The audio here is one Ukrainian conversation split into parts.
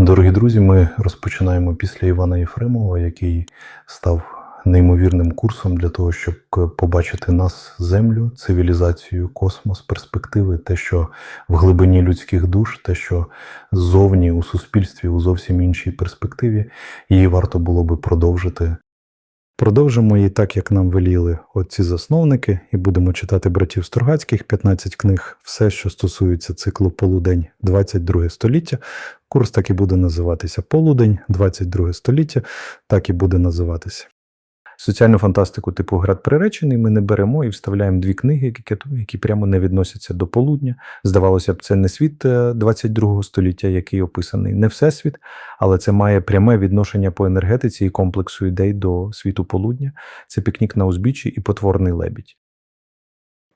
Дорогі друзі, ми розпочинаємо після Івана Єфремова, який став неймовірним курсом для того, щоб побачити нас, землю, цивілізацію, космос, перспективи, те, що в глибині людських душ, те, що ззовні у суспільстві у зовсім іншій перспективі, її варто було би продовжити. Продовжимо її так, як нам веліли отці засновники, і будемо читати братів Стругацьких 15 книг, все, що стосується циклу Полудень 22 століття. Курс так і буде називатися Полудень 22 століття, так і буде називатися. Соціальну фантастику типу Град приречений ми не беремо і вставляємо дві книги, які, які прямо не відносяться до полудня. Здавалося б, це не світ е, 22 століття, який описаний, не всесвіт, але це має пряме відношення по енергетиці і комплексу ідей до світу полудня. Це пікнік на узбіччі і потворний лебідь.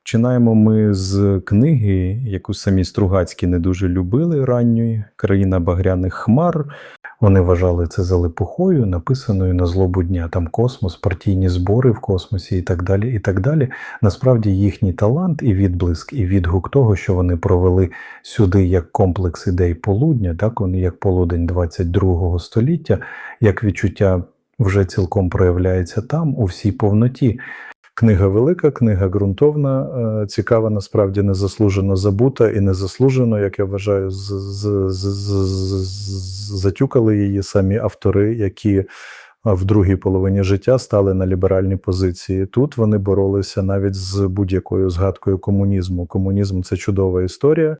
Починаємо ми з книги, яку самі Стругацькі не дуже любили ранньої країна багряних хмар. Вони вважали це залипухою, написаною на злобу дня. Там космос, партійні збори в космосі і так далі. І так далі. Насправді їхній талант і відблиск, і відгук того, що вони провели сюди як комплекс ідей полудня, так вони як полудень 22 століття, як відчуття вже цілком проявляється там у всій повноті. Книга велика, книга ґрунтовна, е, цікава, насправді незаслужено забута і незаслужено, як я вважаю, затюкали її самі автори, які е, в другій половині життя стали на ліберальні позиції. Тут вони боролися навіть з будь-якою згадкою комунізму. Комунізм це чудова історія.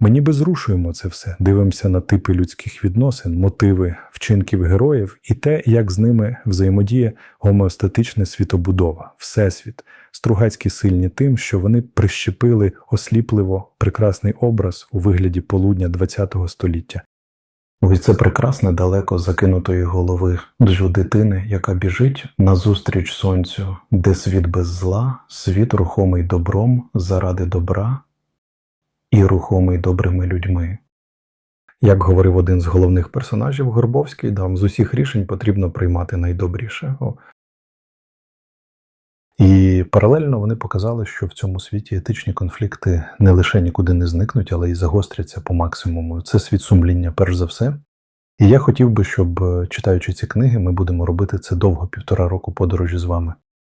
Ми ніби зрушуємо це все, дивимося на типи людських відносин, мотиви вчинків героїв і те, як з ними взаємодіє гомеостатична світобудова, всесвіт. Стругацькі сильні тим, що вони прищепили осліпливо прекрасний образ у вигляді полудня ХХ століття. Ось це прекрасне далеко закинутої голови джу дитини, яка біжить назустріч сонцю, де світ без зла, світ рухомий добром заради добра і рухомий добрими людьми. Як говорив один з головних персонажів Горбовський, да, з усіх рішень потрібно приймати найдобріше. І паралельно вони показали, що в цьому світі етичні конфлікти не лише нікуди не зникнуть, але й загостряться по максимуму. Це світ сумління, перш за все. І я хотів би, щоб, читаючи ці книги, ми будемо робити це довго півтора року подорожі з вами.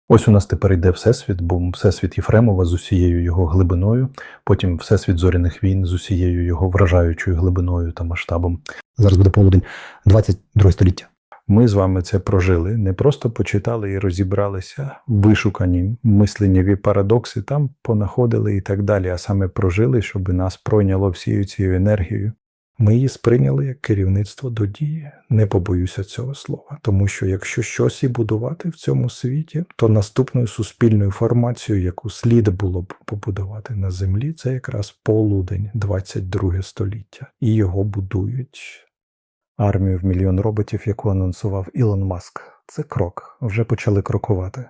Ось у нас тепер йде Всесвіт, бо Всесвіт Єфремова з усією його глибиною, потім Всесвіт зоряних війн з усією його вражаючою глибиною та масштабом. Зараз буде полудень 22 століття. Ми з вами це прожили, не просто почитали і розібралися вишукані мисленнєві парадокси, там понаходили і так далі, а саме прожили, щоб нас пройняло всією цією енергією. Ми її сприйняли як керівництво до дії. Не побоюся цього слова, тому що якщо щось і будувати в цьому світі, то наступною суспільною формацією, яку слід було б побудувати на землі, це якраз полудень 22 століття, і його будують армію в мільйон роботів, яку анонсував Ілон Маск. Це крок, вже почали крокувати.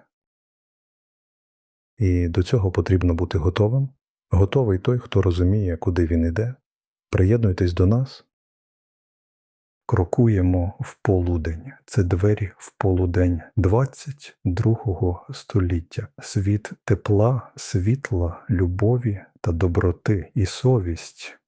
І до цього потрібно бути готовим. Готовий той, хто розуміє, куди він іде. Приєднуйтесь до нас. Крокуємо в полудень. Це двері в полудень 22 століття. Світ тепла, світла, любові та доброти і совість